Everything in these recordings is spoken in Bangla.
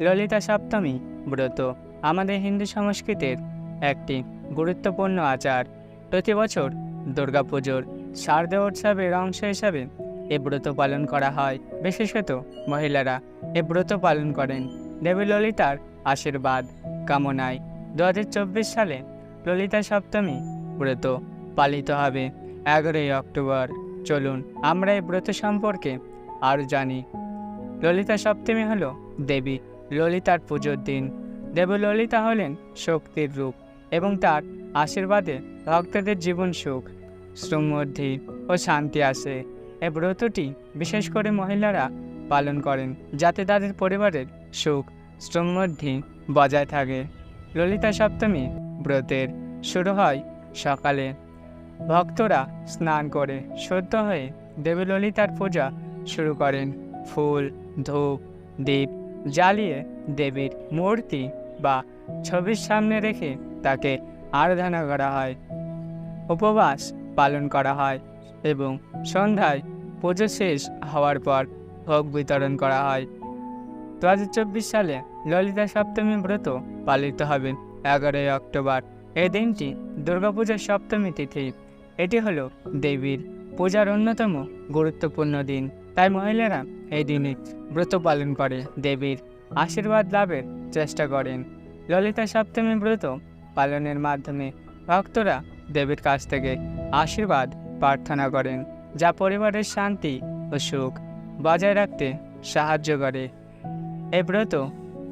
ললিতা সপ্তমী, ব্রত, আমাদের হিন্দু সংস্কৃতির একটি গুরুত্বপূর্ণ আচার। প্রতি বছর দুর্গাপুজোর শারদীয় উৎসবের অংশ হিসাবে এ ব্রত পালন করা হয়। বিশেষত মহিলারা এ ব্রত পালন করেন। দেবী ললিতার আশীর্বাদ, কামনায় দু হাজার চব্বিশ সালে ললিতা সপ্তমী ব্রত পালিত হবে। এগারোই অক্টোবর। চলুন আমরা এই ব্রত সম্পর্কে আরও জানি। ললিতা সপ্তমী হল দেবী ললিতার পুজোর দিন। দেবললিতা হলেন শক্তির রূপ এবং তার আশীর্বাদে ভক্তদের জীবন সুখ, সমৃদ্ধি ও শান্তি আসে। এ ব্রতটি বিশেষ করে মহিলারা পালন করেন যাতে তাদের পরিবারের সুখ, সমৃদ্ধি বজায় থাকে। ললিতা সপ্তমী ব্রতের শুরু হয় সকালে। ভক্তরা স্নান করে শুদ্ধ হয়ে দেবললিতার পূজা শুরু করেন। ফুল, ধূপ, দীপ জ্বালিয়ে দেবীর মূর্তি বা ছবির সামনে রেখে তাকে আরাধনা করা হয়, উপবাস পালন করা হয় এবং সন্ধ্যায় পুজো শেষ হওয়ার পর ভোগ বিতরণ করা হয়। দু হাজার চব্বিশ সালে ললিতা সপ্তমী ব্রত পালিত হবে এগারোই অক্টোবর। এই দিনটি দুর্গাপূজার সপ্তমী তিথি। এটি হলো দেবীর পূজার অন্যতম গুরুত্বপূর্ণ দিন। তাই মহিলারা এই দিনে ব্রত পালন করে, দেবীর আশীর্বাদ লাভের চেষ্টা করেন। ললিতা সপ্তমী ব্রত পালনের মাধ্যমে ভক্তরা দেবীর কাছ থেকে আশীর্বাদ প্রার্থনা করেন, যা পরিবারের শান্তি ও সুখ বজায় রাখতে সাহায্য করে। এই ব্রত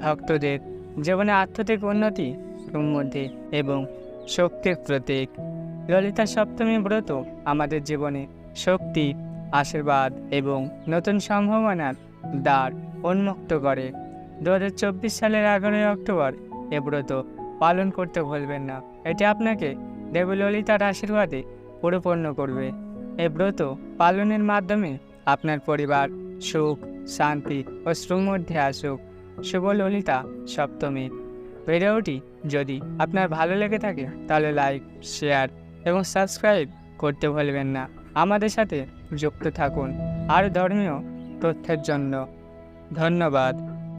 ভক্তদের জীবনে আধ্যাত্মিক উন্নতি সমৃদ্ধি এবং শক্তির প্রতীক। ললিতা সপ্তমী ব্রত আমাদের জীবনে শক্তি আশীর্বাদ এবং নতুন সম্ভাবনার দ্বার উন্মুক্ত করে। দু হাজার চব্বিশ সালের এগারোই অক্টোবর এ ব্রত পালন করতে ভুলবেন না। এটি আপনাকে দেবী ললিতার আশীর্বাদে পরিপূর্ণ করবে। এই ব্রত পালনের মাধ্যমে আপনার পরিবার সুখ, শান্তি ও সমৃদ্ধি আসুক। শুভ ললিতা সপ্তমী। ভিডিওটি যদি আপনার ভালো লেগে থাকে তাহলে লাইক, শেয়ার এবং সাবস্ক্রাইব করতে ভুলবেন না। আমাদের সাথে যুক্ত থাকুন। আর ধর্মীয় তথ্যের জন্য ধন্যবাদ।